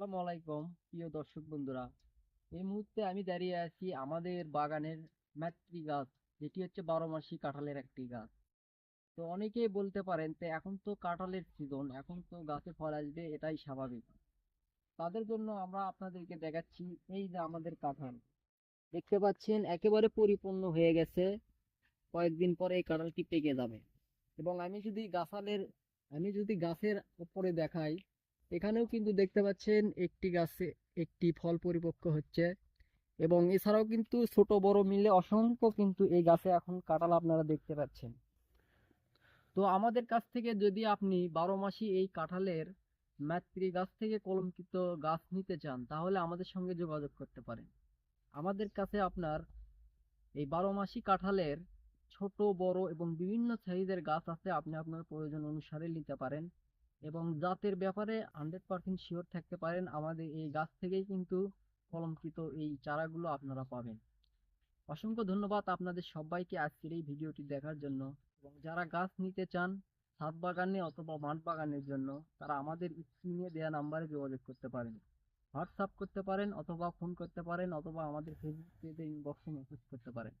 আসসালামু আলাইকুম, প্রিয় দর্শক বন্ধুরা। এই মুহূর্তে আমি দাঁড়িয়ে আছি আমাদের বাগানের ম্যাট্রি গাছ, যেটি হচ্ছে বারো মাসি কাঁঠালের একটি গাছ। তো অনেকেই বলতে পারেন, তো, এখন তো কাঁঠালের সিজন এখন তো গাছে ফল আসবে, এটাই স্বাভাবিক। তাদের জন্য আমরা আপনাদেরকে দেখাচ্ছি এই যে আমাদের কাঁঠাল। দেখতে পাচ্ছেন, একেবারে পরিপূর্ণ হয়ে গেছে। কয়েকদিন পরে এই কাঁঠালটি পেকে যাবে। এবং আমি যদি গাছালের, আমি যদি গাছের উপরে দেখাই এখানেও কিন্তু দেখতে পাচ্ছেন একটি গাছে একটি ফল পরিপক্ক হচ্ছে এবং এছাড়াও কিন্তু ছোট বড় মিলে অসংখ্য কিন্তু এই গাছে এখন কাঁঠাল আপনারা দেখতে পাচ্ছেন। তো আমাদের কাছ থেকে যদি আপনি বারো মাসি এই কাঁঠালের ম্যাত্রি গাছ থেকে কলমকৃত গাছ নিতে চান, তাহলে আমাদের সঙ্গে যোগাযোগ করতে পারেন। আমাদের কাছে আপনার এই বারো মাসি কাঁঠালের ছোট, বড় এবং বিভিন্ন সাইজের গাছ আছে, আপনি আপনার প্রয়োজন অনুসারে নিতে পারেন। এবং জাতের ব্যাপারে হান্ড্রেড পার্সেন্ট শিওর থাকতে পারেন। আমাদের এই গাছ থেকেই কিন্তু কলমকৃত এই চারাগুলো আপনারা পাবেন। অসংখ্য ধন্যবাদ আপনাদের সবাইকে আজকের এই ভিডিওটি দেখার জন্য। এবং যারা গাছ নিতে চান ছাদ বাগানে অথবা মাঠ বাগানের জন্য, তারা আমাদের স্ক্রিনে দেওয়া নাম্বারে যোগাযোগ করতে পারেন। হোয়াটসঅ্যাপ করতে পারেন অথবা ফোন করতে পারেন অথবা আমাদের ফেসবুক পেজে ইনবক্সে মেসেজ করতে পারেন।